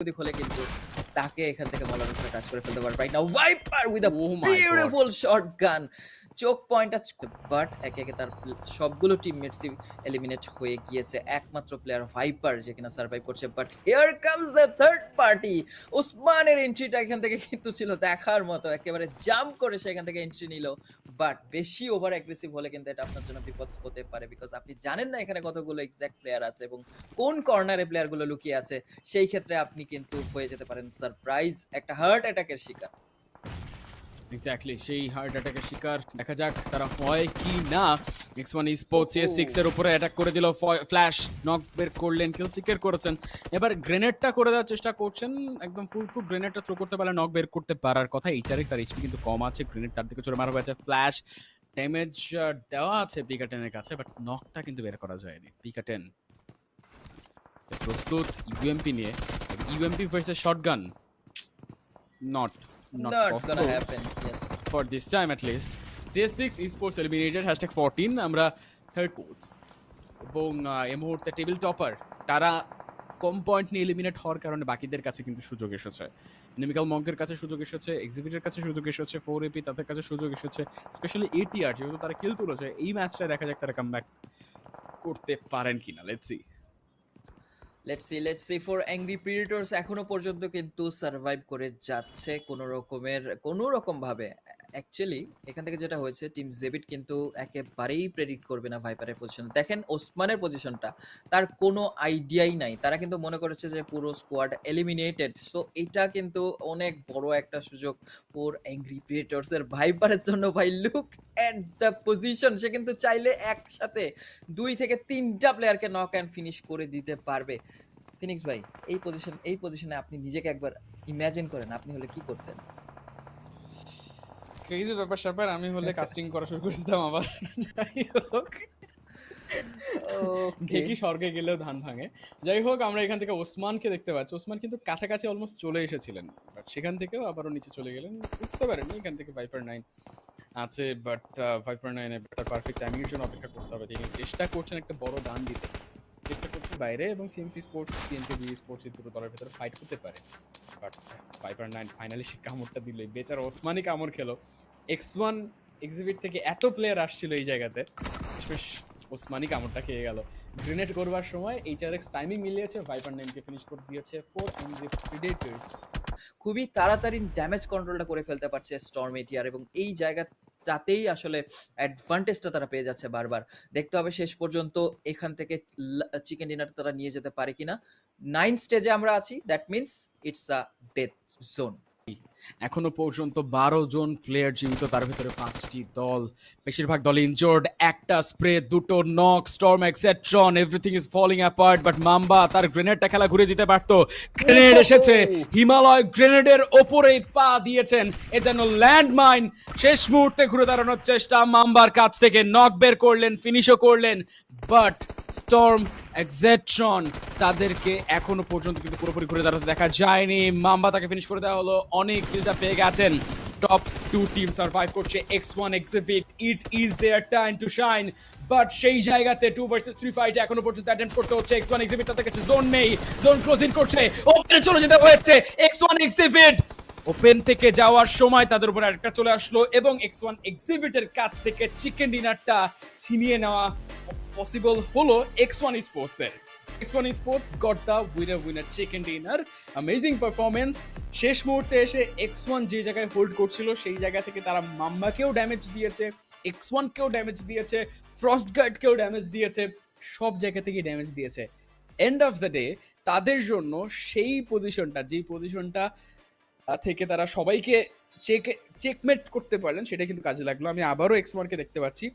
যদি খোলে কিন্তু তাকে এখান থেকে বলার কাজ করে ফেলতে পারবে right now Viper with a beautiful shotgun চোখ পয়েন্ট বাট একে একে তার সবগুলো টিমমেটস এলিমিনেট হয়ে গিয়েছে। একমাত্র প্লেয়ার ভাইপার যে কিনা সার্ভাইভ করছে but here comes the third party ওসমানের এন্ট্রিটা এখান থেকে কিন্তু ছিল দেখার মতো, একেবারে জাম্প করে সে এখান থেকে এন্ট্রি নিল। বাট বেশি ওভার অ্যাগ্রেসিভ হলে কিন্তু এটা আপনার জন্য বিপদ হতে পারে বিকজ আপনি জানেন না এখানে কতগুলো এক্সাক্ট প্লেয়ার আছে এবং কোন কর্নারে প্লেয়ারগুলো লুকিয়ে আছে। সেই ক্ষেত্রে আপনি কিন্তু হয়ে যেতে পারেন সারপ্রাইজ একটা হার্ট অ্যাটাকের শিকার। এক্স্যাক্টলি সেই হার্ট অ্যাটাকের শিকার। দেখা যাক তারা হয় কি না। X one sports A six এর উপরে অ্যাটাক করে দিল। ফ্ল্যাশ নক বের করলেন কিল সিকের করেছেন। এবার গ্রেনেডটা করে দেওয়ার চেষ্টা করছেন। একদম ফুল টু গ্রেনেডটা থ্রো করতে পারলে নক বের করতে পারার কথা। এইচআরএক্স তার এইচপি কিন্তু কম আছে। গ্রেনেড তার দিকে চলে মারা হয়েছে। ফ্ল্যাশ ড্যামেজ দেওয়া আছে পিকা টেনের কাছে বাট নকটা কিন্তু বের করা যায়নি পিকা টেন প্রস্তুত ইউএমপি নিয়ে। UMP versus shotgun not not, not gonna happen for this time at least. CS6 esports eliminated, hashtag 14 আমরা থার্ড পোর্টস এবং এই মুহূর্তে টেবিল টপার তারা কম পয়েন্ট নিয়ে এলিমিনেট হওয়ার কারণে বাকিদের কাছে কিন্তু সুযোগ এসেছে। নিমিকাল মঙ্কের কাছে সুযোগ এসেছে এক্সিবিটের কাছে সুযোগ এসেছে ফোর এপি তাদের কাছে সুযোগ এসেছে স্পেশালি এটিআর যেহেতু তারা কিল তুলেছে, এই ম্যাচটা দেখা যাক তারা কামব্যাক করতে পারেন কিনা। Let's see let's see let's see for angry predators এখনও পর্যন্ত কিন্তু সার্ভাইভ করে যাচ্ছে কোনো রকমের কোনো রকম অ্যাকচুয়ালি এখান থেকে যেটা হয়েছে টিম জেবিট কিন্তু একেবারেই প্রেডিক্ট করবে না ভাইপারের পজিশন দেখেন ওসমানের পজিশনটা তার কোনো আইডিয়াই নাই। তারা কিন্তু মনে করেছে যে পুরো স্কোয়াড এলিমিনেটেড সো এটা কিন্তু অনেক বড় একটা সুযোগ ফর অ্যাংরি প্রিডেটরস এর ভাইপারের জন্য। ভাই লুক এট দ্য পজিশন সে কিন্তু চাইলে একসাথে দুই থেকে তিনটা প্লেয়ারকে নক অ্যান্ড ফিনিশ করে দিতে পারবে। ফিনিক্স ভাই, এই পজিশন এই পজিশনে আপনি নিজেকে একবার ইমাজিন করেন। আপনি হলে কি করতেন? ক্রেজি ব্যাপার স্যাপার আমি হলে কাস্টিং করা শুরু করে দিতাম আবার। যাই হোক ঢেকি স্বর্গে গেলেও ধান ভাঙে। যাই হোক আমরা এখান থেকে ওসমানকে দেখতে পাচ্ছি। ওসমান কিন্তু কাছাকাছি অলমোস্ট চলে এসেছিলেন। বাট সেখান থেকেও আবারও নিচে চলে গেলেন। বুঝতে পারেননি এখান থেকে ভাইপার নাইন আছে বাট ভাইপার নাইনে তার পারফেক্ট টাইমিংয়ের জন্য অপেক্ষা করতে হবে। তিনি চেষ্টা করছেন একটা বড় দান দিতে। চেষ্টা করছেন বাইরে এবং CMP sports TNK B sports এই দুটো দলের ভেতরে ফাইট করতে পারে। বাট ভাইপার নাইন ফাইনালি সে কামড়টা দিল। বেচারা ওসমানই কামড় খেলো। এক্স ওয়ান এক্সিবিট থেকে এত প্লেয়ার আসছিল এই জায়গাতে। শেষ ওসমানি কামড়টা খেয়ে গেল। গ্রেনেড করবার সময় এইচআরএক্স টাইমিং মিলিয়েছে। ভাইপার নাইনকে ফিনিশ করে দিয়েছে। ফোর এমজি প্রিডেটর্স খুবই তাড়াতাড়ি ড্যামেজ কন্ট্রোলটা করে ফেলতে পারছে স্টর্ম এটিআর এবং এই জায়গাটাতেই আসলে অ্যাডভান্টেজটা তারা পেয়ে যাচ্ছে বারবার। দেখতে হবে শেষ পর্যন্ত এখান থেকে চিকেন ডিনার তারা নিয়ে যেতে পারে কিনা। নাইন স্টেজে আমরা আছি that means it's a death zone এখনও পর্যন্ত বারো জন প্লেয়ার জীবিত তার ভিতরে পাঁচটি দল। বেশিরভাগ দল ইনজোর্ড একটা স্প্রে দুটো knock Storm Exetron everything is falling apart but Mamba তার গ্রেনেডটা খেলা ঘুরে দিতে পারতো। গ্রেনেড এসেছে হিমালয় গ্রেনেডের ওপরে পা দিয়েছেন এ যেন ল্যান্ডমাইন শেষ মুহূর্তে ঘুরে দাঁড়ানোর চেষ্টা মাম্বার কাছ থেকে নক বের করলেন ফিনিশও করলেন বাট স্টর্ম এক্সেট্রন তাদেরকে এখনও পর্যন্ত কিন্তু পুরোপুরি ঘুরে দাঁড়াতে দেখা যায়নি। মাম্বা তাকে ফিনিশ করে দেওয়া হলো। অনেক কিলটা পেয়ে গেছেন। টপ টু টিম সার্ভাইভ করছে। X one exhibit it is their time to shine but সেই জায়গাতে টু ভার্সেস থ্রি ফাইট এখনও পর্যন্ত অ্যাটেম্প করতে হচ্ছে। এক্স ওয়ান এক্সিবিট তাদের কাছে জোন নেই। জোন ক্লোজিং করছে। ওপেনে চলে যেতে হয়েছে। এক্স ওয়ান এক্সিবিট ওপেন থেকে যাওয়ার সময় তাদের উপর একটা চলে আসলো। এবং এক্স ওয়ান এক্সিবিটের কাছ থেকে চিকেন ডিনারটা ছিনিয়ে নেওয়া পসিবল হলো এক্স ওয়ান স্পোর্টসের X one sports got the winner winner chicken dinner amazing performance শেষ মুহূর্তে এসে এক্স ওয়ান যে জায়গায় হোল্ড করছিল, সেই জায়গা থেকে তারা মাম্মাকেও ড্যামেজ দিয়েছে এক্স ওয়ানকেও ড্যামেজ দিয়েছে ফ্রস্ট গার্ডকেও ড্যামেজ দিয়েছে, সব জায়গা থেকে ড্যামেজ দিয়েছে। এন্ড অফ দ্য ডে তাদের জন্য সেই পজিশনটা যেই পজিশনটা থেকে তারা সবাইকে চেক চেকমেট করতে পারলেন, সেটা কিন্তু কাজে লাগল। আমি আবারও এক্স ওয়ানকে দেখতে পাচ্ছি।